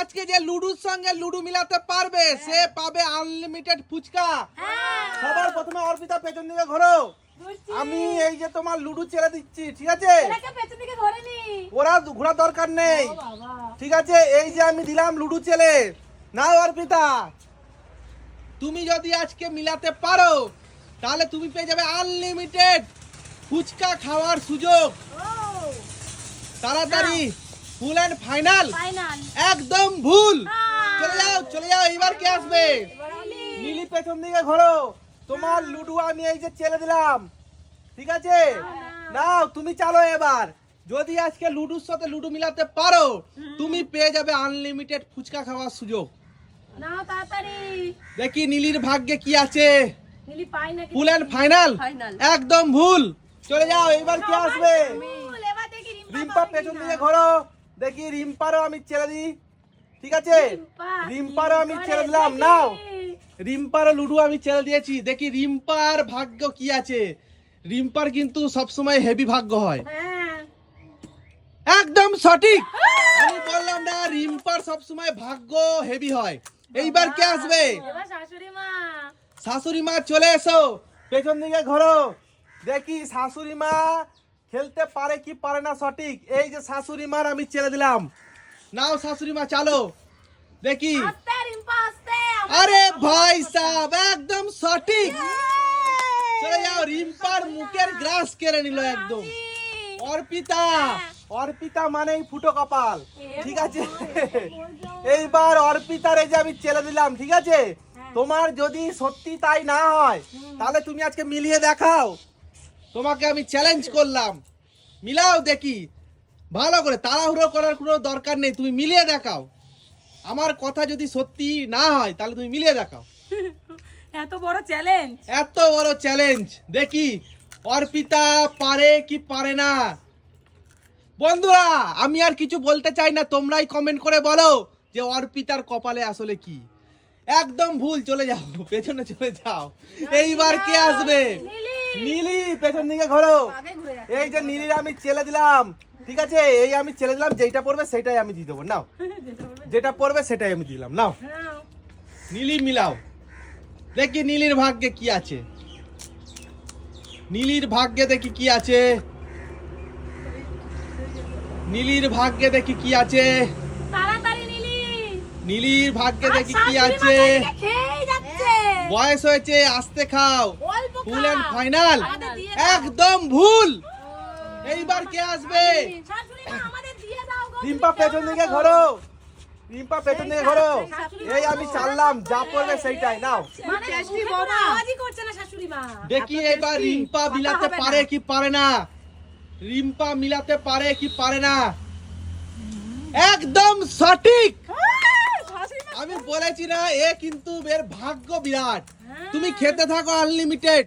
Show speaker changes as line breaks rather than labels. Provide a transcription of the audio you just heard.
আজকে যে লুডুর সঙ্গে লুডু মিলাতে পারবে সে পাবে আনলিমিটেড ফুচকা। সবার প্রথমে অর্পিতা পেছন দিকে ঘোরো। আমি এই যে তোমার লুডু ছেড়ে দিচ্ছি ঠিক আছে? ওরা ঘোরা দরকার নেই। ঠিক আছে এই যে আমি দিলাম লুডু ছেলে। না অর্পিতা। তুমি যদি আজকে মিলাতে পারো তাহলে তুমি পেয়ে যাবে আনলিমিটেড ফুচকা খাওয়ার সুযোগ। তাড়াতাড়ি। Full and final. একদম ভুল।
হ্যাঁ।
চলে যাও চলে যাও এবার কে আসবে? নীলি পেছন দিকে ঘোরো। তোমার লুডু আমি এই যে ছেড়ে দিলাম। ঠিক আছে? নাও তুমি চালো এবার। যদি আজকে লুডুর সাথে লুডু মিলাতে পারো তুমি পেয়ে যাবে আনলিমিটেড ফুচকা খাওয়ার সুযোগ।
নাও তাড়াতাড়ি।
দেখি নীলির ভাগ্যে কি আছে।
নীলি পাই নাকি?
Full and final? একদম ভুল। চলে যাও এবার কে আসবে? রিম্পা পেছন দিকে ঘোরো। দেখি রিম্পারও আমি ছেড়ে দিই। ঠিক আছে? রিম্পারও আমি ছেড়ে দিলাম? নাও। রিম্পারও লুডু আমি ছেড়ে দিয়েছি। দেখি রিম্পার ভাগ্য কি আছে? রিম্পার কিন্তু সবসময় হেভি ভাগ্য হয়।
হ্যাঁ।
একদম সঠিক। আমি বললাম না রিম্পার সবসময় ভাগ্য হেভি হয়। এইবার কে আসবে?
শাশুড়ি মা
চলে এসো। পেছন দিকে ঘোরো। দেখি শাশুড়ি মা খেলতে পারে কি পারে না সঠিক? এই যে শাশুড়ি মার আমি ছেড়ে দিলাম। নাও শাশুড়ি মা চালো। দেখি। আরে ভাই সাহেব একদম সঠিক। চলে যাও রিম্পার মুখের গ্রাস কেড়ে নিল একদম। অর্পিতা অর্পিতা মানেই ফুটো কপাল। ঠিক আছে? এইবার অর্পিতার এই যে আমি ছেড়ে দিলাম ঠিক আছে? তোমার যদি সত্যি তাই না হয় তাহলে তুমি আজকে মিলিয়ে দেখাও। তোমাকে আমি চ্যালেঞ্জ করলাম। মিলাও দেখি। ভালো করে তাড়াহুড়ো করার কোনো দরকার নেই তুমি মিলিয়ে দেখাও। আমার কথা যদি সত্যি না হয় তাহলে তুমি মিলিয়ে দেখাও।
এত বড় চ্যালেঞ্জ
এত বড় চ্যালেঞ্জ দেখি অর্পিতা পারে কি পারে না? বন্ধুরা আমি আর কিছু বলতে চাই না তোমরাই কমেন্ট করে বলো যে অর্পিতার কপালে আসলে কি। একদম ভুল চলে যাও পেছনে চলে যাও। এইবার কে আসবে? নীলি পেছন দিকে ঘোরো। এই যে নীলির আমি চেলে দিলাম ঠিক আছে? এই আমি চেলে দিলাম যেটা পড়বে সেটাই আমি দিয়ে দেবো নাও। যেটা পড়বে। সেটাই আমি দিলাম নাও। নীলি মিলাও। দেখি নীলির ভাগ্যে কি আছে। নীলির ভাগ্যে দেখি কি আছে। নীলির ভাগ্যে দেখি কি আছে। নীলির ভাগ্যে দেখি কি আছে। বয়স হয়েছে আস্তে খাও। Full and final. একদম ভুল। এইবার কে আসবে?
শাশুড়ি মা আমাদের দিয়ে দাও গো,
রিম্পা পেছন দিকে? ঘোরো। রিম্পা পেছন দিকে ঘোরো। এই আমি চাললাম যা পড়বে সেইটাই নাও।
মানে মুখে কোনো আওয়াজই করছে না শাশুড়ি মা।
দেখি এবার রিম্পা মিলাতে পারে কি পারে না? রিম্পা মিলাতে পারে কি পারে না? একদম সঠিক! বলেছি না এ কিন্তু এর ভাগ্য বিরাট
হ্যাঁ।
তুমি খেতে থাকো আনলিমিটেড